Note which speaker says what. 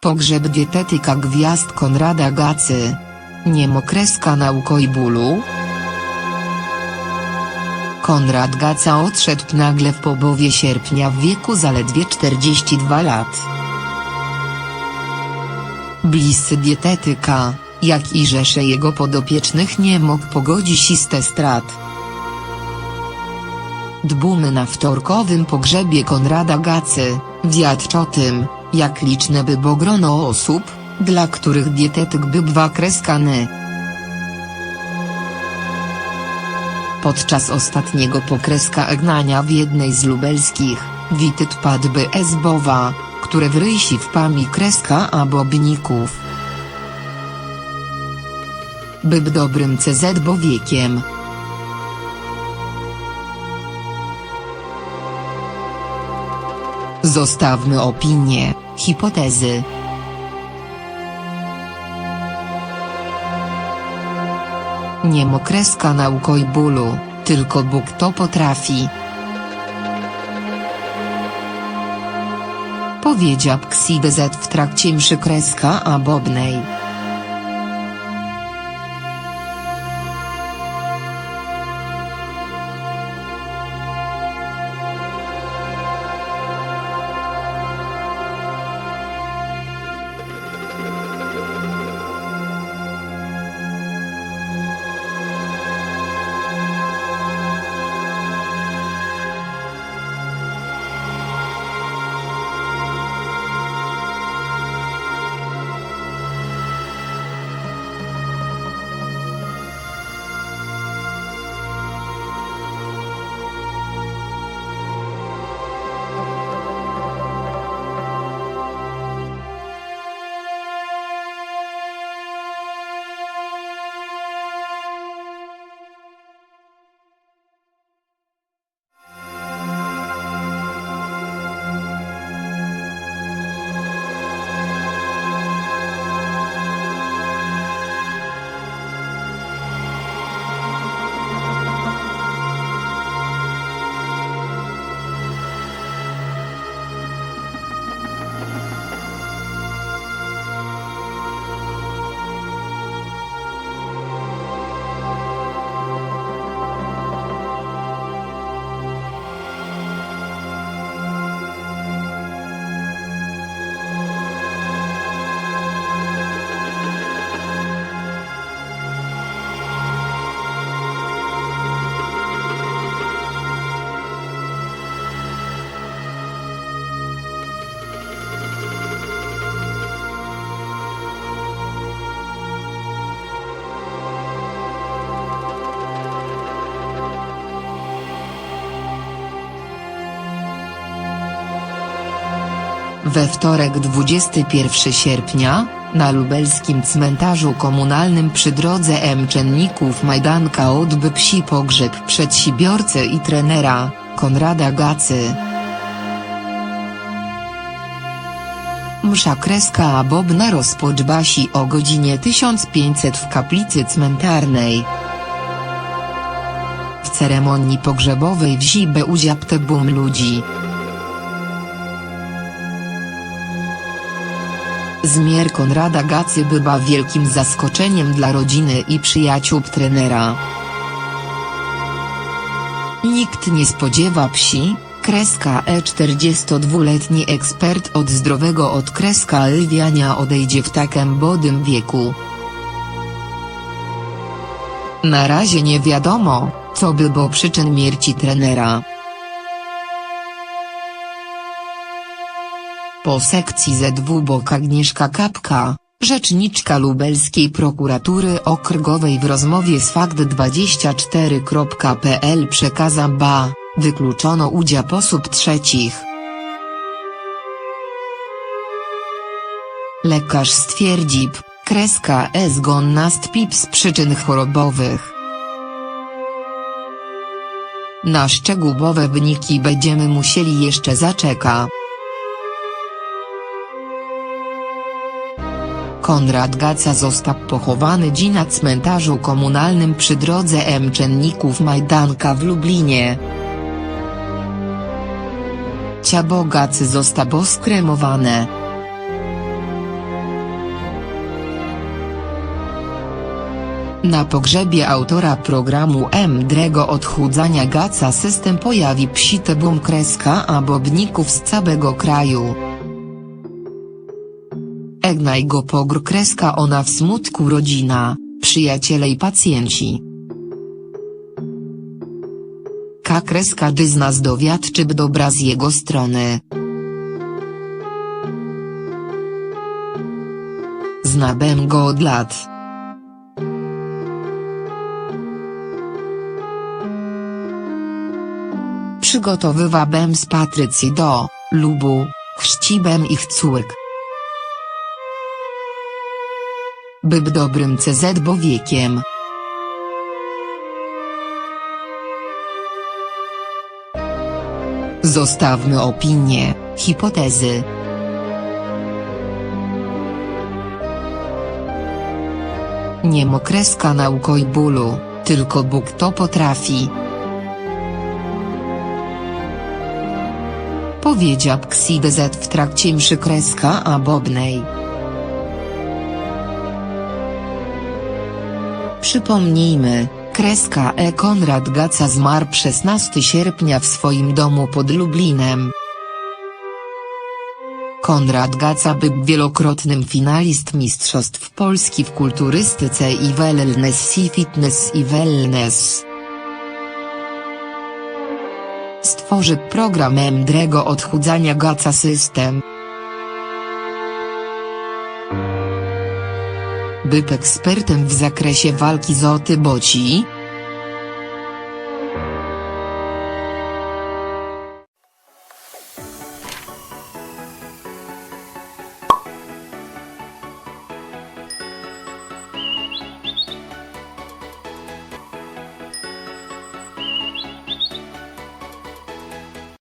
Speaker 1: Pogrzeb dietetyka gwiazd Konrada Gacy. Niemokreska nauko i bólu? Konrad Gaca odszedł nagle w połowie sierpnia w wieku zaledwie 42 lat. Bliscy dietetyka, jak i rzesze jego podopiecznych nie mógł pogodzić iste strat. Dbumy na wtorkowym pogrzebie Konrada Gacy, wiatr o tym, jak liczne było grono osób, dla których dietetyk bywa kreskany. Podczas ostatniego pokreska Egnania w jednej z lubelskich, wityt padłby Esbowa, które w rysi w pami kreska abobników. Byb dobrym CZ bo wiekiem. Zostawmy opinie, hipotezy. Niemokreska nauko i bólu, tylko Bóg to potrafi. Powiedział Xidezet w trakcie mszy kreska abobnej. We wtorek 21 sierpnia, na lubelskim cmentarzu komunalnym przy drodze M. Czenników Majdanka odbył psi pogrzeb przedsiębiorcy i trenera, Konrada Gacy. Msza kreska abobna rozpoczęła się o godzinie 1500 w kaplicy cmentarnej. W ceremonii pogrzebowej w Zibę udział bum ludzi. Zmier Konrada Gacy była wielkim zaskoczeniem dla rodziny i przyjaciół trenera. Nikt nie spodziewa psi, kreska E 42-letni ekspert od zdrowego od kreska lwiania odejdzie w takim bodym wieku. Na razie nie wiadomo, co było przyczyn śmierci trenera. Po sekcji ZW bok Agnieszka Kapka, rzeczniczka lubelskiej prokuratury okręgowej w rozmowie z fakt24.pl przekaza ba, wykluczono udział osób trzecich. Lekarz stwierdzi, kreska E zgon nastąpił z przyczyn chorobowych. Na szczegółowe wyniki będziemy musieli jeszcze zaczekać. Konrad Gaca został pochowany dziś na cmentarzu komunalnym przy drodze M. Czenników Majdanka w Lublinie. Ciało Gacy zostało skremowane. Na pogrzebie autora programu M. Drego odchudzania Gaca system pojawi psite boom kreska a bobników z całego kraju. Egnaj go pogr kreska ona w smutku rodzina, przyjaciele i pacjenci. K kreska dyzna zdowiadczy dobra z jego strony. Znabem go od lat. Przygotowywabem z Patrycji do lubu, chrzcibem ich córk. Byb dobrym CZ bo wiekiem. Zostawmy opinie, hipotezy. Nie mokreska nauko i bólu, tylko Bóg to potrafi. Powiedział Xidz w trakcie mszy kreska a Przypomnijmy, kreska E. Konrad Gaca zmarł 16 sierpnia w swoim domu pod Lublinem. Konrad Gaca był wielokrotnym finalist Mistrzostw Polski w kulturystyce i wellness i fitness i wellness. Stworzy program mądrego odchudzania Gaca System. Był ekspertem w zakresie walki z otyboci,